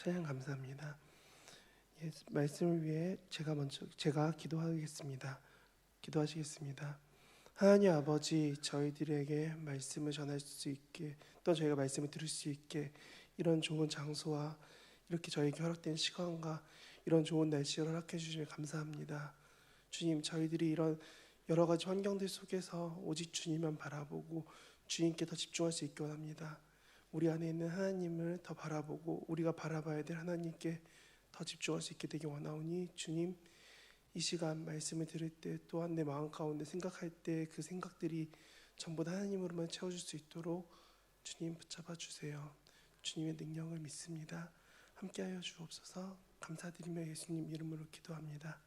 찬양 감사합니다. 예, 말씀을 위해 제가 먼저 제가 기도하겠습니다. 기도하시겠습니다. 하나님 아버지 저희들에게 말씀을 전할 수 있게 또 저희가 말씀을 들을 수 있게 이런 좋은 장소와 이렇게 저에게 허락된 시간과 이런 좋은 날씨를 허락해 주시면 감사합니다. 주님 저희들이 이런 여러 가지 환경들 속에서 오직 주님만 바라보고 주님께 더 집중할 수 있게 원합니다. 우리 안에 있는 하나님을 더 바라보고 우리가 바라봐야 될 하나님께 더 집중할 수 있게 되기 원하오니 주님 이 시간 말씀을 들을 때 또한 내 마음 가운데 생각할 때 그 생각들이 전부 다 하나님으로만 채워줄 수 있도록 주님 붙잡아 주세요. 주님의 능력을 믿습니다. 함께하여 주옵소서. 감사드리며 예수님 이름으로 기도합니다.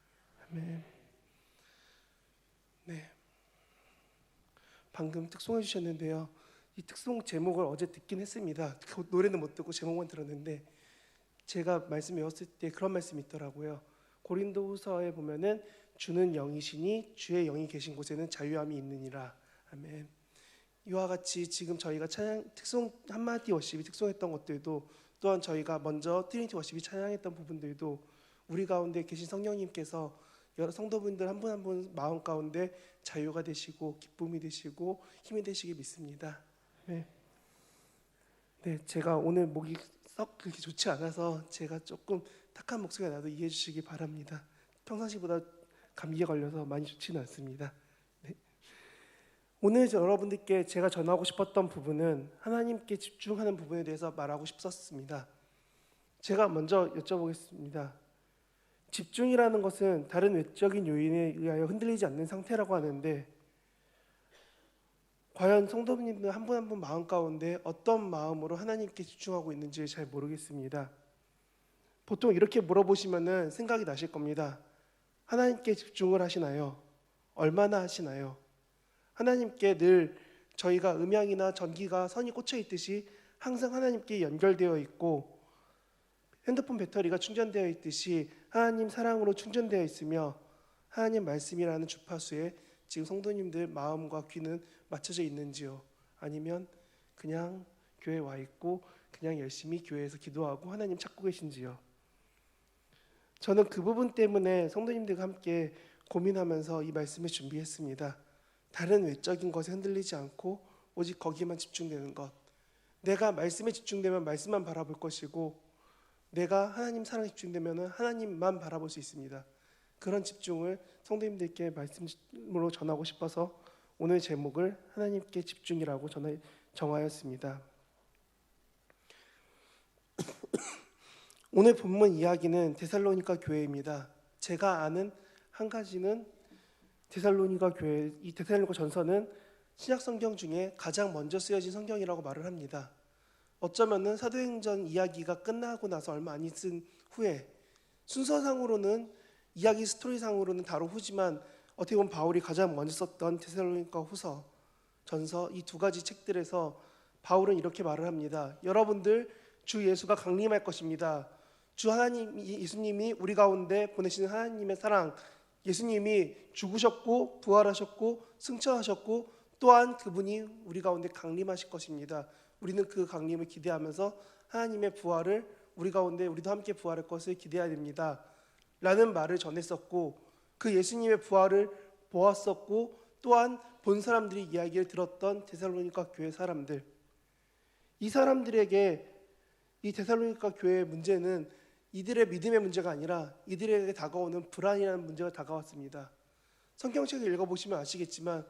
아멘. 네. 방금 특송해 주셨는데요. 이 특송 제목을 어제 듣긴 했습니다. 그 노래는 못 듣고 제목만 들었는데 제가 말씀 외웠을 때 그런 말씀이 있더라고요. 고린도후서에 보면은 주는 영이시니 주의 영이 계신 곳에는 자유함이 있느니라. 아멘. 이와 같이 지금 저희가 찬양 특송 한마디 워십이 특송했던 것들도 또한 저희가 먼저 트리니티 워십이 찬양했던 부분들도 우리 가운데 계신 성령님께서 여러 성도분들 한 분 한분 마음 가운데 자유가 되시고 기쁨이 되시고 힘이 되시기 믿습니다. 네. 네, 제가 오늘 목이 썩 그렇게 좋지 않아서 제가 조금 탁한 목소리가 나도 이해해 주시기 바랍니다. 평상시보다 감기에 걸려서 많이 좋지는 않습니다. 네. 오늘 여러분들께 제가 전하고 싶었던 부분은 하나님께 집중하는 부분에 대해서 말하고 싶었습니다. 제가 먼저 여쭤보겠습니다. 집중이라는 것은 다른 외적인 요인에 의하여 흔들리지 않는 상태라고 하는데 과연 성도님들 한 분 한 분 마음 가운데 어떤 마음으로 하나님께 집중하고 있는지 잘 모르겠습니다. 보통 이렇게 물어보시면은 생각이 나실 겁니다. 하나님께 집중을 하시나요? 얼마나 하시나요? 하나님께 늘 저희가 음향이나 전기가 선이 꽂혀 있듯이 항상 하나님께 연결되어 있고 핸드폰 배터리가 충전되어 있듯이 하나님 사랑으로 충전되어 있으며 하나님 말씀이라는 주파수에 지금 성도님들 마음과 귀는 맞춰져 있는지요? 아니면 그냥 교회 와 있고 그냥 열심히 교회에서 기도하고 하나님 찾고 계신지요? 저는 그 부분 때문에 성도님들과 함께 고민하면서 이 말씀을 준비했습니다. 다른 외적인 것에 흔들리지 않고 오직 거기에만 집중되는 것. 내가 말씀에 집중되면 말씀만 바라볼 것이고 내가 하나님 사랑에 집중되면 하나님만 바라볼 수 있습니다. 그런 집중을 성도님들께 말씀으로 전하고 싶어서 오늘 제목을 하나님께 집중이라고 전하, 정하였습니다. 오늘 본문 이야기는 데살로니가 교회입니다. 제가 아는 한 가지는 데살로니가 교회 이 데살로니가 전서는 신약 성경 중에 가장 먼저 쓰여진 성경이라고 말을 합니다. 어쩌면은 사도행전 이야기가 끝나고 나서 얼마 안 있은 후에 순서상으로는 이야기 스토리상으로는 후지만 어떻게 보면 바울이 가장 먼저 썼던 데살로니가 후서 전서 이 두 가지 책들에서 바울은 이렇게 말을 합니다. 여러분들 주 예수가 강림할 것입니다. 주 하나님 예수님이 우리 가운데 보내시는 하나님의 사랑 예수님이 죽으셨고 부활하셨고 승천하셨고 또한 그분이 우리 가운데 강림하실 것입니다. 우리는 그 강림을 기대하면서 하나님의 부활을 우리 가운데 우리도 함께 부활할 것을 기대해야 됩니다. 라는 말을 전했었고 그 예수님의 부활을 보았었고 또한 본 사람들이 이야기를 들었던 데살로니가 교회 사람들 이 사람들에게 이 데살로니가 교회의 문제는 이들의 믿음의 문제가 아니라 이들에게 다가오는 불안이라는 문제가 다가왔습니다. 성경책을 읽어보시면 아시겠지만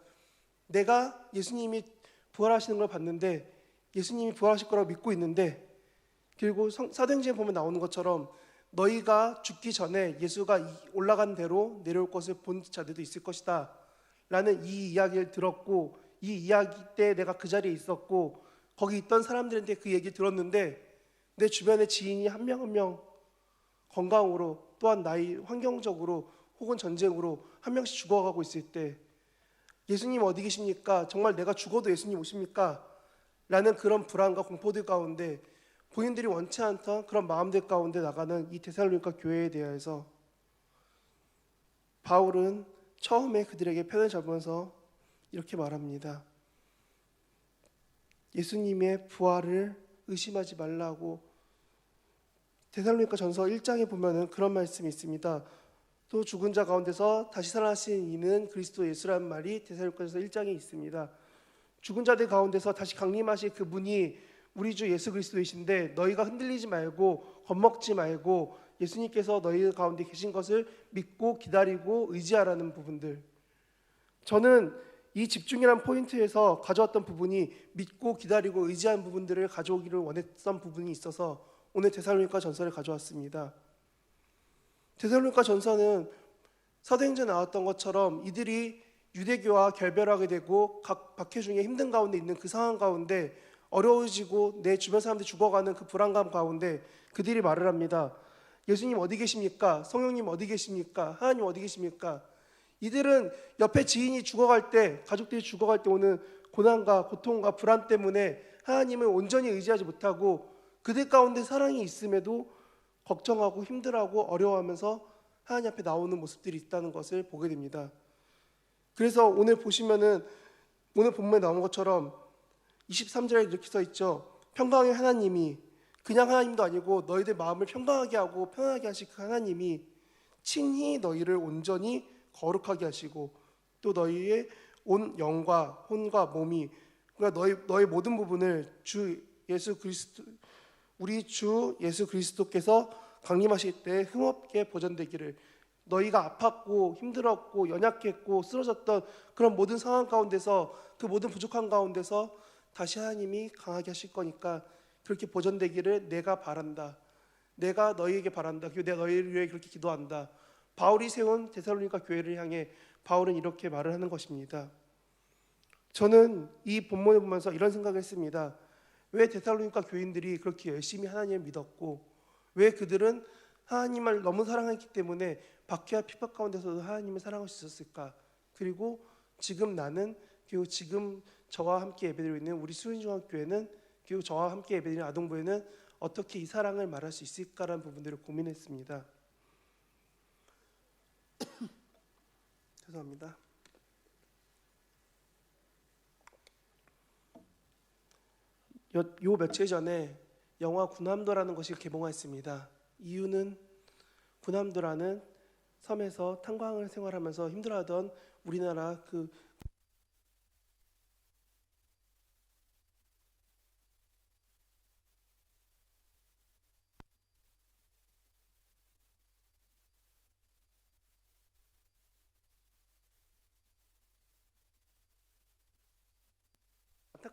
내가 예수님이 부활하시는 걸 봤는데 예수님이 부활하실 거라고 믿고 있는데 그리고 사도행전에 보면 나오는 것처럼 너희가 죽기 전에 예수가 올라간 대로 내려올 것을 본 자들도 있을 것이다. 라는 이 이야기를 들었고 이 이야기 때 내가 그 자리에 있었고 거기 있던 사람들한테 그 얘기 들었는데 내 주변의 지인이 한 명 한 명 건강으로 또한 나이 환경적으로 혹은 전쟁으로 한 명씩 죽어가고 있을 때 예수님 어디 계십니까? 정말 내가 죽어도 예수님 오십니까? 라는 그런 불안과 공포들 가운데 본인들이 원치 않던 그런 마음들 가운데 나가는 이 데살로니가 교회에 대해서 바울은 처음에 그들에게 편을 잡으면서 이렇게 말합니다. 예수님의 부활을 의심하지 말라고 데살로니가 전서 1장에 보면은 그런 말씀이 있습니다. 또 죽은 자 가운데서 다시 살아나신 이는 그리스도 예수라는 말이 데살로니가서 1장에 있습니다. 죽은 자들 가운데서 다시 강림하실 그분이 우리 주 예수 그리스도이신데 너희가 흔들리지 말고 겁먹지 말고 예수님께서 너희 가운데 계신 것을 믿고 기다리고 의지하라는 부분들. 저는 이 집중이란 포인트에서 가져왔던 부분이 믿고 기다리고 의지한 부분들을 가져오기를 원했던 부분이 있어서 오늘 데살로니가 전서를 가져왔습니다. 데살로니가 전서는 사도행전에 나왔던 것처럼 이들이 유대교와 결별하게 되고 각 박해 중에 힘든 가운데 있는 그 상황 가운데 어려워지고 내 주변 사람들이 죽어가는 그 불안감 가운데 그들이 말을 합니다. 예수님 어디 계십니까? 성령님 어디 계십니까? 하나님 어디 계십니까? 이들은 옆에 지인이 죽어갈 때, 가족들이 죽어갈 때 오는 고난과 고통과 불안 때문에 하나님을 온전히 의지하지 못하고 그들 가운데 사랑이 있음에도 걱정하고 힘들어하고 어려워하면서 하나님 앞에 나오는 모습들이 있다는 것을 보게 됩니다. 그래서 오늘 보시면은 오늘 본문에 나온 것처럼 23절에 이렇게 써 있죠. 평강의 하나님이 그냥 하나님도 아니고 너희들 마음을 평강하게 하고 편안하게 하실 그 하나님이 친히 너희를 온전히 거룩하게 하시고 또 너희의 온 영과 혼과 몸이 그러니까 너희 너희 모든 부분을 주 예수 그리스도 우리 주 예수 그리스도께서 강림하실 때 흠없게 보존되기를 너희가 아팠고 힘들었고 연약했고 쓰러졌던 그런 모든 상황 가운데서 그 모든 부족한 가운데서 다시 하나님이 강하게 하실 거니까 그렇게 보존되기를 내가 바란다. 내가 너희에게 바란다. 그리고 내가 너희를 위해 그렇게 기도한다. 바울이 세운 데살로니가 교회를 향해 바울은 이렇게 말을 하는 것입니다. 저는 이 본문을 보면서 이런 생각을 했습니다. 왜 데살로니가 교인들이 그렇게 열심히 하나님을 믿었고 왜 그들은 하나님을 너무 사랑했기 때문에 박해와 핍박 가운데서도 하나님을 사랑할 수 있었을까? 그리고 지금 나는 그리고 지금 저와 함께 예배드리고 있는 우리 수린중학교회는 그리고 저와 함께 예배드리는 아동부에는 어떻게 이 사랑을 말할 수 있을까라는 부분들을 고민했습니다. 죄송합니다. 요, 요 며칠 전에 영화 군함도라는 것이 개봉했습니다. 이유는 군함도라는 섬에서 탄광을 생활하면서 힘들어하던 우리나라 그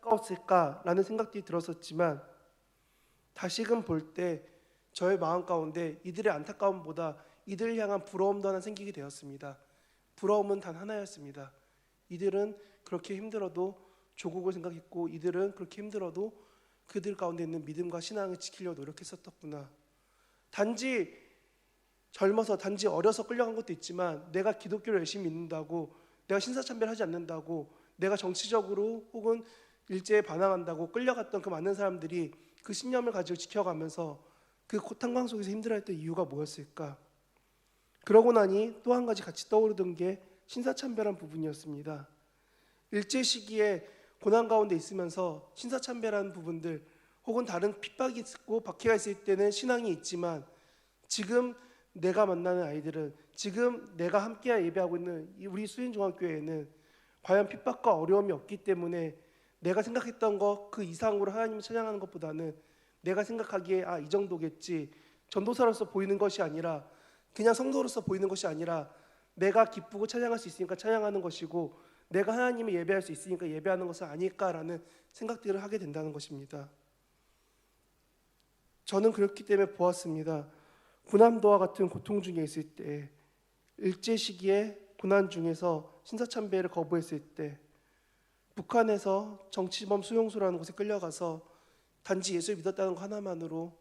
안타까웠을까라는 생각들이 들었었지만 다시금 볼 때 저의 마음 가운데 이들의 안타까움보다 이들을 향한 부러움도 하나 생기게 되었습니다. 부러움은 단 하나였습니다. 이들은 그렇게 힘들어도 조국을 생각했고 이들은 그렇게 힘들어도 그들 가운데 있는 믿음과 신앙을 지키려고 노력했었구나. 단지 젊어서 단지 어려서 끌려간 것도 있지만 내가 기독교를 열심히 믿는다고 내가 신사참배하지 않는다고 내가 정치적으로 혹은 일제에 반항한다고 끌려갔던 그 많은 사람들이 그 신념을 가지고 지켜가면서 그 고탄광 속에서 힘들어했던 이유가 뭐였을까? 그러고 나니 또 한 가지 같이 떠오르던 게 신사참배란 부분이었습니다. 일제 시기에 고난 가운데 있으면서 신사참배라는 부분들 혹은 다른 핍박이 있고 박해가 있을 때는 신앙이 있지만 지금 내가 만나는 아이들은 지금 내가 함께 예배하고 있는 이 우리 수인중학교에는 과연 핍박과 어려움이 없기 때문에 내가 생각했던 것 그 이상으로 하나님을 찬양하는 것보다는 내가 생각하기에 아 이 정도겠지 전도사로서 보이는 것이 아니라 그냥 성도로서 보이는 것이 아니라 내가 기쁘고 찬양할 수 있으니까 찬양하는 것이고 내가 하나님을 예배할 수 있으니까 예배하는 것은 아닐까라는 생각들을 하게 된다는 것입니다. 저는 그렇기 때문에 보았습니다. 고난도와 같은 고통 중에 있을 때 일제 시기에 고난 중에서 신사참배를 거부했을 때 북한에서 정치범 수용소라는 곳에 끌려가서 단지 예수를 믿었다는 것 하나만으로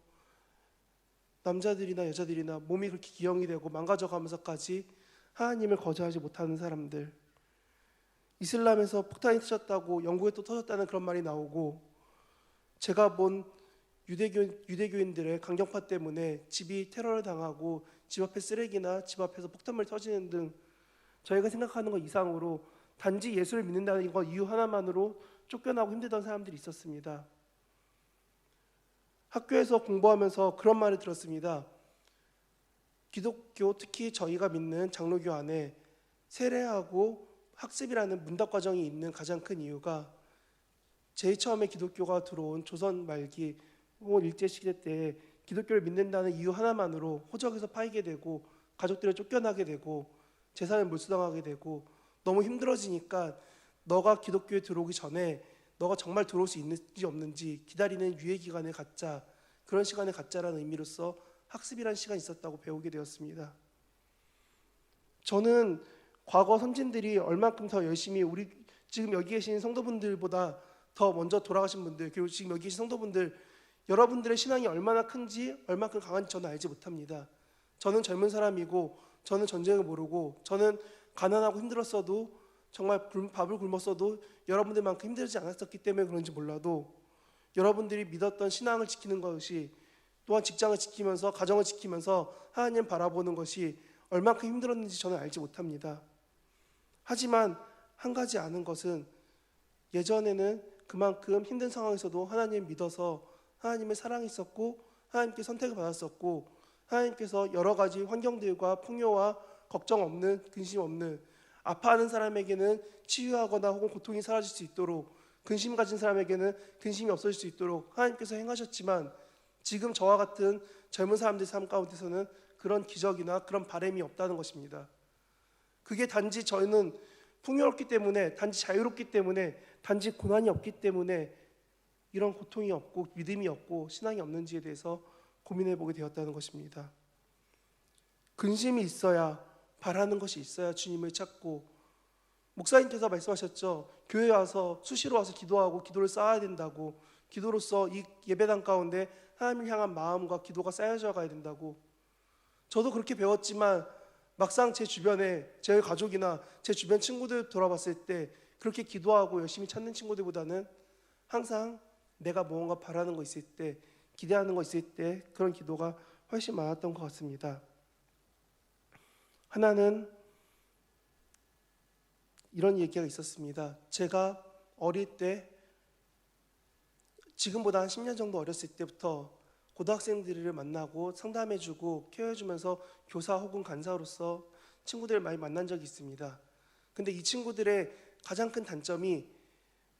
남자들이나 여자들이나 몸이 그렇게 기형이 되고 망가져가면서까지 하나님을 거절하지 못하는 사람들. 이슬람에서 폭탄이 터졌다고 영국에 또 터졌다는 그런 말이 나오고 제가 본 유대교, 유대교인들의 강경파 때문에 집이 테러를 당하고 집 앞에 쓰레기나 집 앞에서 폭탄물이 터지는 등 저희가 생각하는 것 이상으로 단지 예수를 믿는다는 것 이유 하나만으로 쫓겨나고 힘들던 사람들이 있었습니다. 학교에서 공부하면서 그런 말을 들었습니다. 기독교 특히 저희가 믿는 장로교 안에 세례하고 학습이라는 문답 과정이 있는 가장 큰 이유가 제일 처음에 기독교가 들어온 조선 말기 혹은 일제 시대 때 기독교를 믿는다는 이유 하나만으로 호적에서 파이게 되고 가족들을 쫓겨나게 되고 재산을 몰수당하게 되고 너무 힘들어지니까 너가 기독교에 들어오기 전에 너가 정말 들어올 수 있는지 없는지 기다리는 유예 기간을 갖자 그런 시간을 갖자라는 의미로서 학습이라는 시간이 있었다고 배우게 되었습니다. 저는 과거 선진들이 얼만큼 더 열심히 우리 지금 여기 계신 성도분들보다 더 먼저 돌아가신 분들 그리고 지금 여기 계신 성도분들 여러분들의 신앙이 얼마나 큰지 얼마큼 강한지 저는 알지 못합니다. 저는 젊은 사람이고 저는 전쟁을 모르고 저는 가난하고 힘들었어도 정말 굶- 밥을 굶었어도 여러분들만큼 힘들지 않았었기 때문에 그런지 몰라도 여러분들이 믿었던 신앙을 지키는 것이 또한 직장을 지키면서 가정을 지키면서 하나님 바라보는 것이 얼만큼 힘들었는지 저는 알지 못합니다. 하지만 한 가지 아는 것은 예전에는 그만큼 힘든 상황에서도 하나님 믿어서 하나님의 사랑이 있었고 하나님께 선택을 받았었고 하나님께서 여러 가지 환경들과 풍요와 걱정 없는 근심 없는 아파하는 사람에게는 치유하거나 혹은 고통이 사라질 수 있도록 근심 가진 사람에게는 근심이 없어질 수 있도록 하나님께서 행하셨지만 지금 저와 같은 젊은 사람들 삶 가운데서는 그런 기적이나 그런 바램이 없다는 것입니다. 그게 단지 저희는 풍요롭기 때문에 단지 자유롭기 때문에 단지 고난이 없기 때문에 이런 고통이 없고 믿음이 없고 신앙이 없는지에 대해서 고민해 보게 되었다는 것입니다. 근심이 있어야 바라는 것이 있어야 주님을 찾고 목사님께서 말씀하셨죠. 교회 와서 수시로 와서 기도하고 기도를 쌓아야 된다고 기도로서 이 예배당 가운데 하나님을 향한 마음과 기도가 쌓여져 가야 된다고 저도 그렇게 배웠지만 막상 제 주변에 제 가족이나 제 주변 친구들 돌아봤을 때 그렇게 기도하고 열심히 찾는 친구들보다는 항상 내가 무언가 바라는 거 있을 때 기대하는 거 있을 때 그런 기도가 훨씬 많았던 것 같습니다. 하나는 이런 얘기가 있었습니다. 제가 어릴 때 지금보다 한 10년 정도 어렸을 때부터 고등학생들을 만나고 상담해주고 케어해주면서 교사 혹은 간사로서 친구들을 많이 만난 적이 있습니다. 근데 이 친구들의 가장 큰 단점이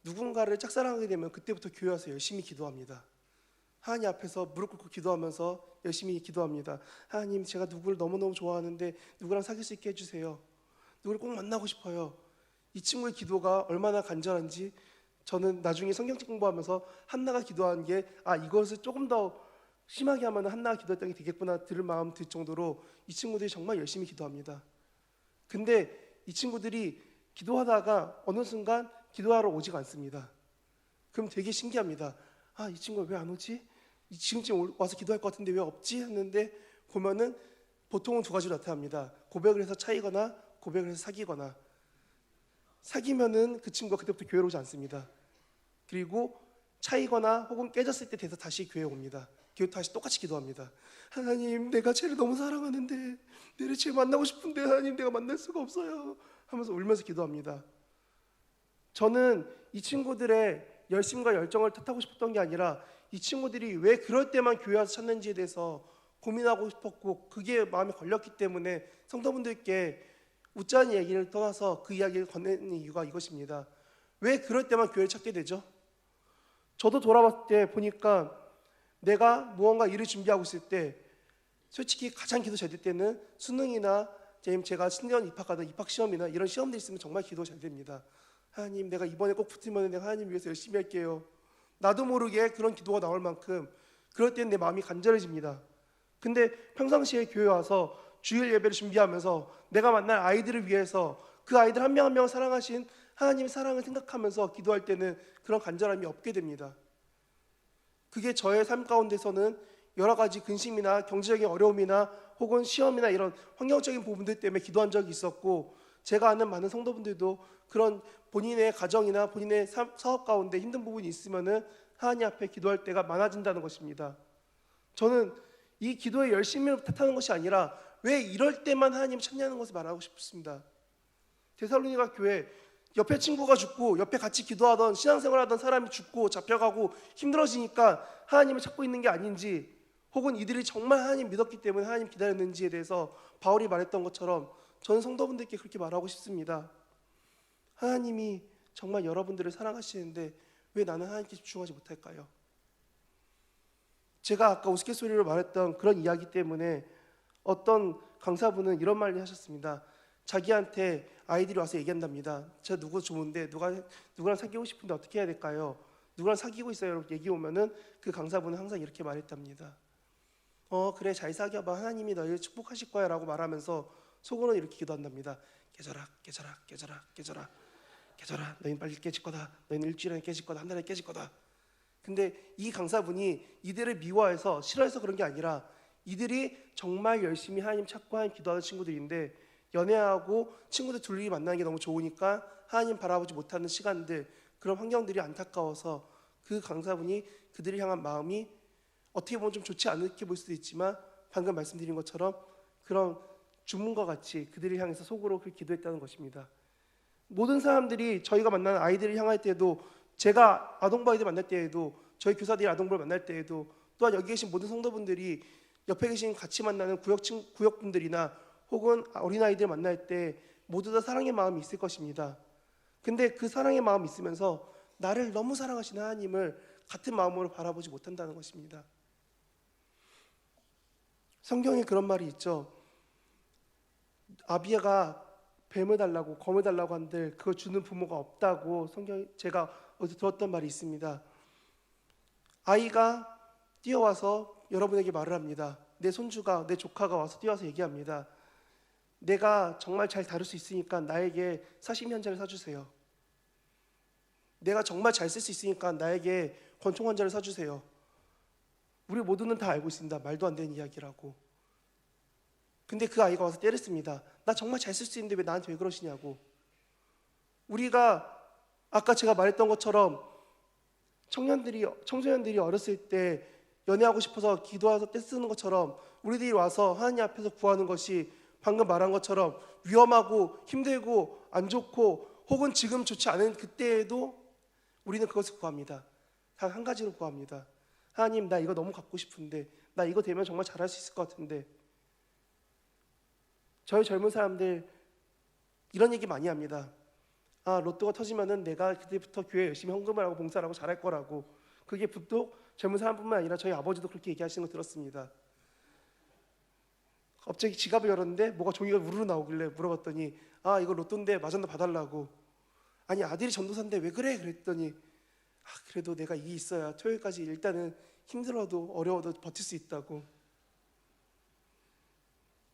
누군가를 짝사랑하게 되면 그때부터 교회 와서 열심히 기도합니다. 하나님 앞에서 무릎 꿇고 기도하면서 열심히 기도합니다. 하나님, 제가 누구를 너무너무 좋아하는데 누구랑 사귈 수 있게 해주세요. 누구를 꼭 만나고 싶어요. 이 친구의 기도가 얼마나 간절한지 저는 나중에 성경책 공부하면서 한나가 기도한 게 아 이것을 조금 더 심하게 하면 한나가 기도했던 게 되겠구나 들을 마음 들 정도로 이 친구들이 정말 열심히 기도합니다. 근데 이 친구들이 기도하다가 어느 순간 기도하러 오지가 않습니다. 그럼 되게 신기합니다. 아 이 친구가 왜 안 오지? 이 지금쯤 올- 와서 기도할 것 같은데 왜 없지? 했는데 보면은 보통은 두 가지로 나타납니다. 고백을 해서 차이거나 고백을 해서 사귀거나 사귀면은 그 친구가 그때부터 교회로 오지 않습니다. 그리고 차이거나 혹은 깨졌을 때 돼서 다시 교회 옵니다. 교회 다시 똑같이 기도합니다. 하나님, 내가 쟤를 너무 사랑하는데 내를 쟤 만나고 싶은데 하나님 내가 만날 수가 없어요. 하면서 울면서 기도합니다. 저는 이 친구들의 열심과 열정을 탓하고 싶었던 게 아니라 이 친구들이 왜 그럴 때만 교회 와서 찾는지에 대해서 고민하고 싶었고 그게 마음에 걸렸기 때문에 성도분들께 웃자는 얘기를 떠나서 그 이야기를 건네는 이유가 이것입니다. 왜 그럴 때만 교회를 찾게 되죠? 저도 돌아봤을 때 보니까 내가 무언가 일을 준비하고 있을 때 솔직히 가장 기도 잘 될 때는 수능이나 제가 신년 입학하는 입학 시험이나 이런 시험들 있으면 정말 기도 잘 됩니다. 하나님 내가 이번에 꼭 붙으면 내가 하나님 위해서 열심히 할게요. 나도 모르게 그런 기도가 나올 만큼 그럴 때는 내 마음이 간절해집니다. 근데 평상시에 교회 와서 주일 예배를 준비하면서 내가 만날 아이들을 위해서 그 아이들 한 명 한 명을 사랑하신 하나님의 사랑을 생각하면서 기도할 때는 그런 간절함이 없게 됩니다. 그게 저의 삶 가운데서는 여러 가지 근심이나 경제적인 어려움이나 혹은 시험이나 이런 환경적인 부분들 때문에 기도한 적이 있었고 제가 아는 많은 성도분들도 그런 본인의 가정이나 본인의 삶- 사업 가운데 힘든 부분이 있으면은 하나님 앞에 기도할 때가 많아진다는 것입니다. 저는 이 기도의 열심을 탓하는 것이 아니라 왜 이럴 때만 하나님 찾냐는 것을 말하고 싶습니다. 데살로니가 교회 옆에 친구가 죽고 옆에 같이 기도하던 신앙생활 하던 사람이 죽고 잡혀가고 힘들어지니까 하나님을 찾고 있는 게 아닌지 혹은 이들이 정말 하나님 믿었기 때문에 하나님 기다렸는지에 대해서 바울이 말했던 것처럼 저는 성도분들께 그렇게 말하고 싶습니다. 하나님이 정말 여러분들을 사랑하시는데 왜 나는 하나님께 집중하지 못할까요? 제가 아까 우스갯소리로 말했던 그런 이야기 때문에 어떤 강사분은 이런 말을 하셨습니다. 자기한테 아이들이 와서 얘기한답니다. 저 누구 좋은데 누가 누구랑 사귀고 싶은데 어떻게 해야 될까요? 누구랑 사귀고 있어요? 이렇게 얘기 오면은 그 강사분은 항상 이렇게 말했답니다. 어 그래 잘 사귀어봐 하나님이 너희를 축복하실 거야라고 말하면서 속으로는 이렇게 기도한답니다. 깨져라 깨져라 깨져라 깨져라 깨져라 너희는 빨리 깨질 거다. 너희는 일주일에 깨질 거다. 한 달에 깨질 거다. 근데 이 강사분이 이들을 미워해서 싫어해서 그런 게 아니라 이들이 정말 열심히 하나님 찾고 하나님 기도하는 친구들인데 연애하고 친구들 둘이 만나는 게 너무 좋으니까 하나님 바라보지 못하는 시간들 그런 환경들이 안타까워서 그 강사분이 그들을 향한 마음이 어떻게 보면 좀 좋지 않게 보일 수도 있지만 방금 말씀드린 것처럼 그런 주문과 같이 그들을 향해서 속으로 그 기도했다는 것입니다. 모든 사람들이 저희가 만나는 아이들을 향할 때도 제가 아동부 아이들 만날 때에도 저희 교사들이 아동부를 만날 때에도 또한 여기 계신 모든 성도분들이 옆에 계신 같이 만나는 구역 친 구역분들이나 혹은 어린 아이들 만날 때 모두 다 사랑의 마음이 있을 것입니다. 근데 그 사랑의 마음이 있으면서 나를 너무 사랑하시는 하나님을 같은 마음으로 바라보지 못한다는 것입니다. 성경에 그런 말이 있죠. 아비가 뱀을 달라고 검을 달라고 한들 그걸 주는 부모가 없다고 성경 제가 어디서 들었던 말이 있습니다. 아이가 뛰어와서 여러분에게 말을 합니다. 내 손주가 내 조카가 와서 뛰어와서 얘기합니다. 내가 정말 잘 다룰 수 있으니까 나에게 사시미 한 잔을 사주세요. 내가 정말 잘 쓸 수 있으니까 나에게 권총 한 잔을 사주세요. 우리 모두는 다 알고 있습니다. 말도 안 되는 이야기라고. 근데 그 아이가 와서 때렸습니다. 나 정말 잘 쓸 수 있는데 왜 나한테 왜 그러시냐고. 우리가 아까 제가 말했던 것처럼 청년들이 청소년들이 어렸을 때 연애하고 싶어서 기도해서 떼쓰는 것처럼 우리들이 와서 하나님 앞에서 구하는 것이 방금 말한 것처럼 위험하고 힘들고 안 좋고 혹은 지금 좋지 않은 그때에도 우리는 그것을 구합니다. 단 한 가지로 구합니다. 하나님 나 이거 너무 갖고 싶은데 나 이거 되면 정말 잘할 수 있을 것 같은데 저희 젊은 사람들 이런 얘기 많이 합니다. 아 로또가 터지면은 내가 그때부터 교회 열심히 헌금을 하고 봉사를 하고 잘할 거라고 그게 부도 젊은 사람뿐만 아니라 저희 아버지도 그렇게 얘기하시는 거 들었습니다. 갑자기 지갑을 열었는데 뭐가 종이가 우르르 나오길래 물어봤더니 아 이거 로또인데 마전도 봐달라고 아니 아들이 전도사인데 왜 그래 그랬더니 아 그래도 내가 이 있어야 토요일까지 일단은 힘들어도 어려워도 버틸 수 있다고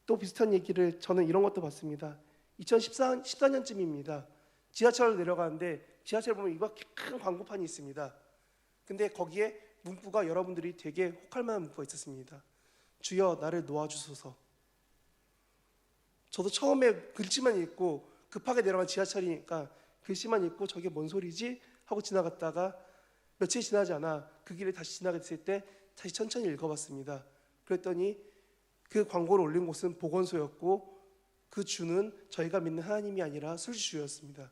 또 비슷한 얘기를 저는 이런 것도 봤습니다. 2014 14년쯤입니다. 지하철을 내려가는데 지하철 보면 이렇게 큰 광고판이 있습니다. 근데 거기에 문구가 여러분들이 되게 혹할 만한 문구가 있었습니다 주여 나를 놓아주소서. 저도 처음에 글씨만 읽고 급하게 내려간 지하철이니까 글씨만 읽고 저게 뭔 소리지? 하고 지나갔다가 며칠 지나지 않아 그 길을 다시 지나게 됐을 때 다시 천천히 읽어봤습니다. 그랬더니 그 광고를 올린 곳은 보건소였고 그 주는 저희가 믿는 하나님이 아니라 술주였습니다.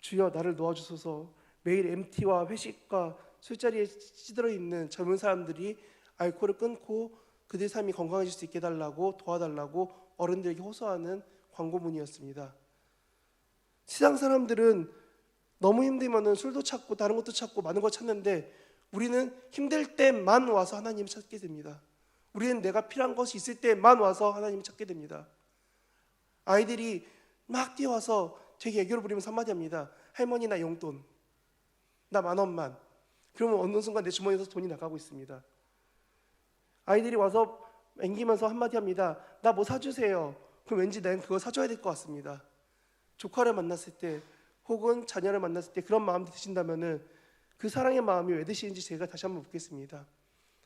주여 나를 놓아주소서 매일 MT와 회식과 술자리에 찌들어 있는 젊은 사람들이 알코올을 끊고 그들 삶이 건강해질 수 있게 해달라고 도와달라고 어른들에게 호소하는 광고문이었습니다. 세상 사람들은 너무 힘들면은 술도 찾고 다른 것도 찾고 많은 거 찾는데 우리는 힘들 때만 와서 하나님을 찾게 됩니다. 우리는 내가 필요한 것이 있을 때만 와서 하나님을 찾게 됩니다. 아이들이 막 뛰어와서 되게 애교를 부리면서 한마디 합니다. 할머니 나 용돈. 나 만 원만. 그러면 어느 순간 내 주머니에서 돈이 나가고 있습니다. 아이들이 와서 앵기면서 한마디 합니다. 나 뭐 사주세요. 그럼 왠지 난 그거 사줘야 될 것 같습니다. 조카를 만났을 때 혹은 자녀를 만났을 때 그런 마음이 드신다면은 그 사랑의 마음이 왜 드시는지 제가 다시 한번 묻겠습니다.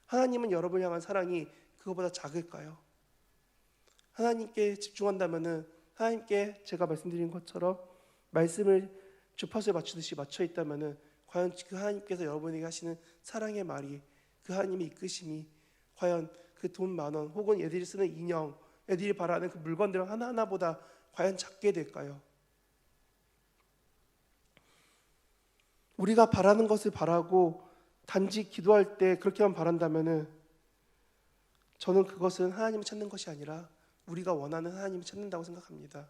하나님은 여러분 향한 사랑이 그거보다 작을까요? 하나님께 집중한다면은 하나님께 제가 말씀드린 것처럼 말씀을 주파수에 맞추듯이 맞춰 있다면은 과연 그 하나님께서 여러분에게 하시는 사랑의 말이 그 하나님의 이끄심이 과연 그 돈 만 원 혹은 애들이 쓰는 인형, 애들이 바라는 그 물건들 하나하나보다 과연 작게 될까요? 우리가 바라는 것을 바라고 단지 기도할 때 그렇게만 바란다면은 저는 그것은 하나님을 찾는 것이 아니라 우리가 원하는 하나님을 찾는다고 생각합니다.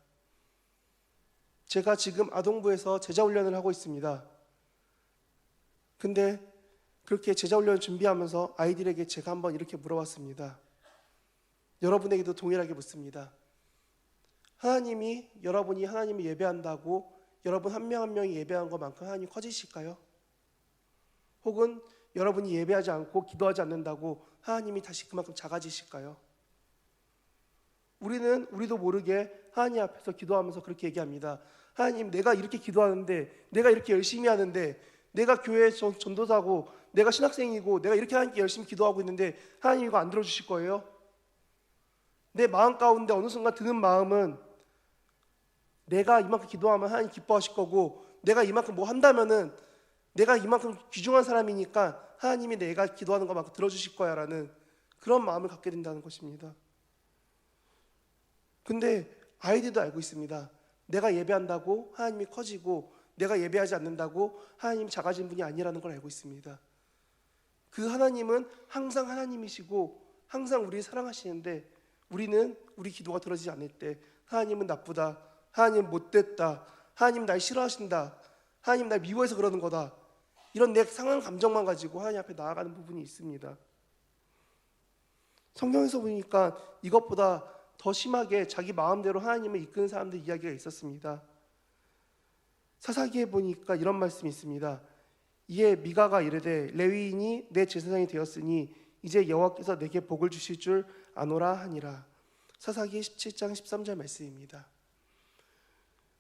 제가 지금 아동부에서 제자 훈련을 하고 있습니다. 근데 그렇게 제자 훈련을 준비하면서 아이들에게 제가 한번 이렇게 물어봤습니다. 여러분에게도 동일하게 묻습니다. 하나님이 여러분이 하나님을 예배한다고 여러분 한 명한 명이 예배한 것만큼 하나님 커지실까요? 혹은 여러분이 예배하지 않고 기도하지 않는다고 하나님이 다시 그만큼 작아지실까요? 우리는 우리도 모르게 하나님 앞에서 기도하면서 그렇게 얘기합니다. 하나님, 내가 이렇게 기도하는데, 내가 이렇게 열심히 하는데, 내가 교회 전- 전도사고, 내가 신학생이고, 내가 이렇게 하나님께 열심히 기도하고 있는데, 하나님 이거 안 들어주실 거예요? 내 마음 가운데 어느 순간 드는 마음은 내가 이만큼 기도하면 하나님 기뻐하실 거고, 내가 이만큼 뭐 한다면은 내가 이만큼 귀중한 사람이니까 하나님이 내가 기도하는 것만큼 들어주실 거야라는 그런 마음을 갖게 된다는 것입니다. 근데 아이들도 알고 있습니다. 내가 예배한다고 하나님이 커지고 내가 예배하지 않는다고 하나님이 작아진 분이 아니라는 걸 알고 있습니다. 그 하나님은 항상 하나님이시고 항상 우리를 사랑하시는데 우리는 우리 기도가 들어지지 않을 때 하나님은 나쁘다. 하나님 못됐다. 하나님 날 싫어하신다. 하나님 날 미워해서 그러는 거다. 이런 내 상한 감정만 가지고 하나님 앞에 나아가는 부분이 있습니다. 성경에서 보니까 이것보다 더 심하게 자기 마음대로 하나님을 이끄는 사람들 이야기가 있었습니다. 사사기에 보니까 이런 말씀이 있습니다. 이에 미가가 이르되 레위인이 내 제사장이 되었으니 이제 여호와께서 내게 복을 주실 줄 아노라 하니라. 사사기 17장 13절 말씀입니다.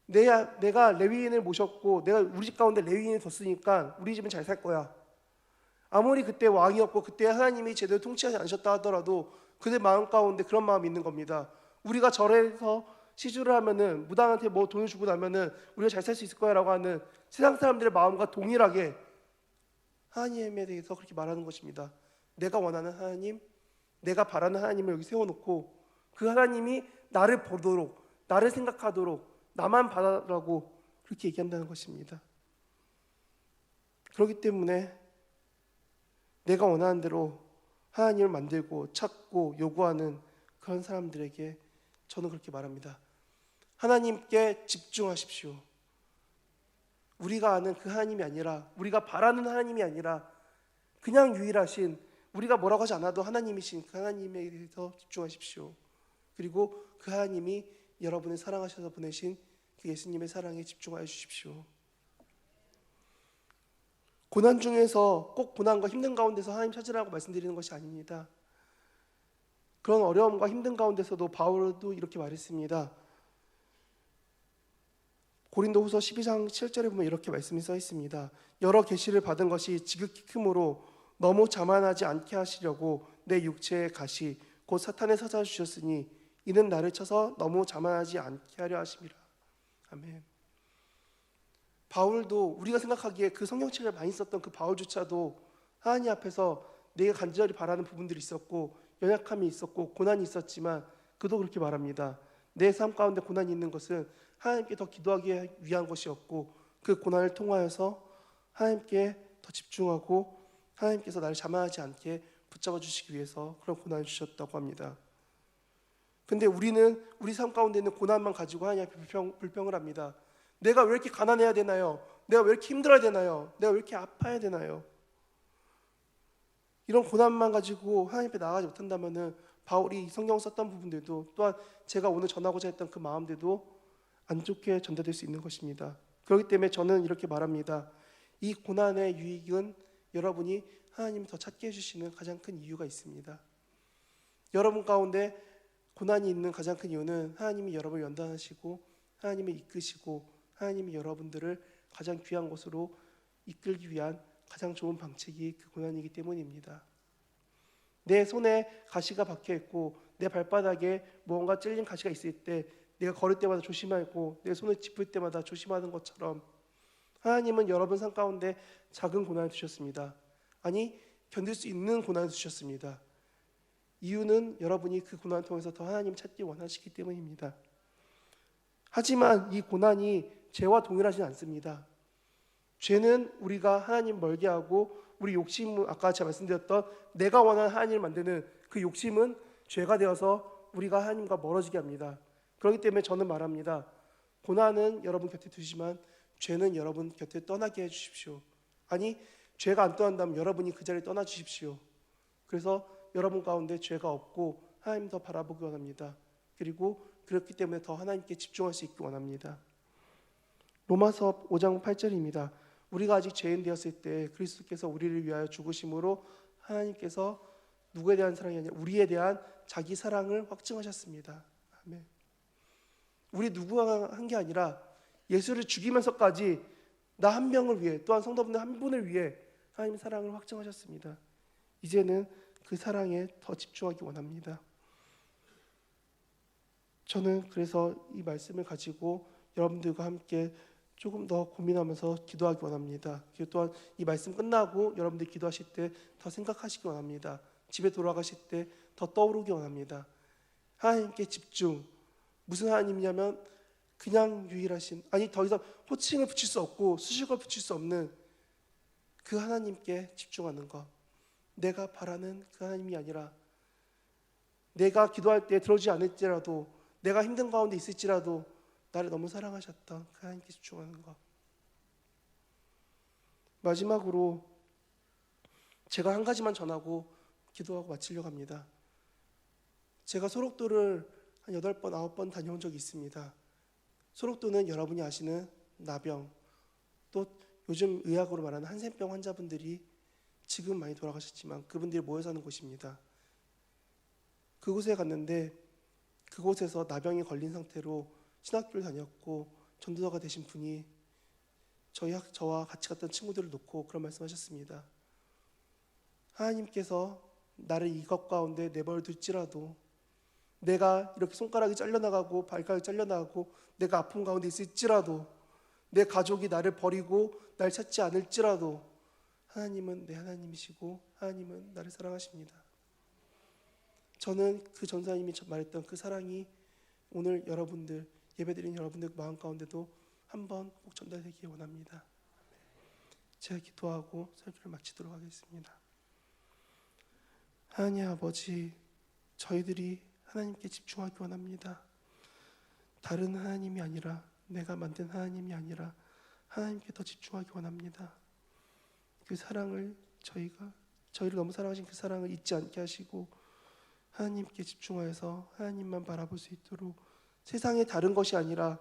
내가, 내가 레위인을 모셨고 내가 우리 집 가운데 레위인을 뒀으니까 우리 집은 잘 살 거야. 아무리 그때 왕이 없고 그때 하나님이 제대로 통치하지 않으셨다 하더라도 그들 마음 가운데 그런 마음이 있는 겁니다. 우리가 절에서 시주를 하면은 무당한테 뭐 돈을 주고 나면은 우리가 잘 살 수 있을 거야라고 하는 세상 사람들의 마음과 동일하게 하나님에 대해서 그렇게 말하는 것입니다. 내가 원하는 하나님, 내가 바라는 하나님을 여기 세워놓고 그 하나님이 나를 보도록, 나를 생각하도록, 나만 바라라고 그렇게 얘기한다는 것입니다. 그렇기 때문에 내가 원하는 대로 하나님을 만들고 찾고 요구하는 그런 사람들에게 저는 그렇게 말합니다. 하나님께 집중하십시오. 우리가 아는 그 하나님이 아니라 우리가 바라는 하나님이 아니라 그냥 유일하신 우리가 뭐라고 하지 않아도 하나님이신 그 하나님에 대해서 집중하십시오. 그리고 그 하나님이 여러분을 사랑하셔서 보내신 그 예수님의 사랑에 집중하여 주십시오. 고난 중에서 꼭 고난과 힘든 가운데서 하나님 찾으라고 말씀드리는 것이 아닙니다. 그런 어려움과 힘든 가운데서도 바울도 이렇게 말했습니다. 고린도후서 12장 7절에 보면 이렇게 말씀이 써 있습니다. 여러 계시를 받은 것이 지극히 크므로 너무 자만하지 않게 하시려고 내 육체의 가시 곧 사탄의 사자 주셨으니 이는 나를 쳐서 너무 자만하지 않게 하려 하심이라. 아멘. 바울도 우리가 생각하기에 그 성경책을 많이 썼던 그 바울조차도 하나님 앞에서 내가 간절히 바라는 부분들이 있었고 연약함이 있었고 고난이 있었지만 그도 그렇게 말합니다. 내 삶 가운데 고난이 있는 것은 하나님께 더 기도하기 위한 것이었고 그 고난을 통하여서 하나님께 더 집중하고 하나님께서 나를 자만하지 않게 붙잡아 주시기 위해서 그런 고난을 주셨다고 합니다. 근데 우리는 우리 삶 가운데 있는 고난만 가지고 앞에 불평, 불평을 합니다. 내가 왜 이렇게 가난해야 되나요? 내가 왜 이렇게 힘들어야 되나요? 내가 왜 이렇게 아파야 되나요? 이런 고난만 가지고 하나님 앞에 나가지 못한다면은 바울이 성경 썼던 부분들도 또한 제가 오늘 전하고자 했던 그 마음들도 안 좋게 전달될 수 있는 것입니다. 그렇기 때문에 저는 이렇게 말합니다. 이 고난의 유익은 여러분이 하나님을 더 찾게 해주시는 가장 큰 이유가 있습니다. 여러분 가운데 고난이 있는 가장 큰 이유는 하나님이 여러분을 연단하시고 하나님을 이끄시고 하나님이 여러분들을 가장 귀한 곳으로 이끌기 위한 가장 좋은 방책이 그 고난이기 때문입니다. 내 손에 가시가 박혀 있고 내 발바닥에 무언가 찔린 가시가 있을 때 내가 걸을 때마다 조심하고 내 손을 짚을 때마다 조심하는 것처럼 하나님은 여러분 삶 가운데 작은 고난을 주셨습니다. 아니 견딜 수 있는 고난을 주셨습니다. 이유는 여러분이 그 고난을 통해서 더 하나님 찾기 원하시기 때문입니다. 하지만 이 고난이 죄와 동일하지 않습니다. 죄는 우리가 하나님 멀게 하고 우리 욕심은 아까 제가 말씀드렸던 내가 원하는 하나님을 만드는 그 욕심은 죄가 되어서 우리가 하나님과 멀어지게 합니다. 그렇기 때문에 저는 말합니다. 고난은 여러분 곁에 두시지만 죄는 여러분 곁에 떠나게 해 주십시오. 아니 죄가 안 떠난다면 여러분이 그 자리를 떠나 주십시오. 그래서 여러분 가운데 죄가 없고 하나님 더 바라보기 원합니다. 그리고 그렇기 때문에 더 하나님께 집중할 수 있기 원합니다. 로마서 5장 8절입니다. 우리가 아직 죄인 되었을 때 그리스도께서 우리를 위하여 죽으심으로 하나님께서 누구에 대한 사랑이 아니라 우리에 대한 자기 사랑을 확증하셨습니다. 아멘. 우리 누구가 한 게 아니라 예수를 죽이면서까지 나 한 명을 위해 또한 성도분들 한 분을 위해 하나님 사랑을 확증하셨습니다. 이제는 그 사랑에 더 집중하기 원합니다. 저는 그래서 이 말씀을 가지고 여러분들과 함께 조금 더 고민하면서 기도하기 원합니다. 또한 이 말씀 끝나고 여러분들 기도하실 때 더 생각하시기 원합니다. 집에 돌아가실 때 더 떠오르기 원합니다. 하나님께 집중. 무슨 하나님이냐면 그냥 유일하신 아니 더 이상 호칭을 붙일 수 없고 수식을 붙일 수 없는 그 하나님께 집중하는 것. 내가 바라는 그 하나님이 아니라 내가 기도할 때 들어주지 않을지라도 내가 힘든 가운데 있을지라도 나를 너무 사랑하셨던 그 하나님께 집중하는 것. 마지막으로 제가 한 가지만 전하고 기도하고 마치려고 합니다. 제가 소록도를 한 여덟 번 아홉 번 다녀온 적이 있습니다. 소록도는 여러분이 아시는 나병 또 요즘 의학으로 말하는 한센병 환자분들이 지금 많이 돌아가셨지만 그분들이 모여 사는 곳입니다. 그곳에 갔는데 그곳에서 나병에 걸린 상태로 신학교를 다녔고 전도사가 되신 분이 저희 학, 저와 같이 갔던 친구들을 놓고 그런 말씀하셨습니다. 하나님께서 나를 이것 가운데 내버려 둘지라도 내가 이렇게 손가락이 잘려나가고 발가락이 잘려나가고 내가 아픔 가운데 있을지라도 내 가족이 나를 버리고 날 찾지 않을지라도 하나님은 내 하나님이시고 하나님은 나를 사랑하십니다. 저는 그 전사님이 말했던 그 사랑이 오늘 여러분들 예배드린 여러분들 마음 가운데도 한번 꼭 전달되기 원합니다. 제가 기도하고 설교를 마치도록 하겠습니다. 하나님 아버지, 저희들이 하나님께 집중하기 원합니다. 다른 하나님이 아니라 내가 만든 하나님이 아니라 하나님께 더 집중하기 원합니다. 그 사랑을 저희가 저희를 너무 사랑하신 그 사랑을 잊지 않게 하시고 하나님께 집중하여서 하나님만 바라볼 수 있도록 세상의 다른 것이 아니라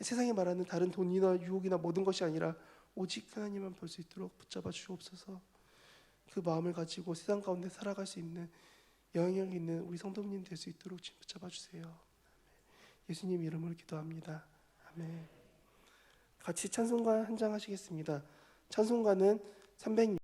세상에 말하는 다른 돈이나 유혹이나 모든 것이 아니라 오직 하나님만 볼 수 있도록 붙잡아 주옵소서. 그 마음을 가지고 세상 가운데 살아갈 수 있는 영향력 있는 우리 성도님 될 수 있도록 붙잡아 주세요. 예수님 이름으로 기도합니다. 아멘. 같이 찬송가 한 장 하시겠습니다. 찬송가는 306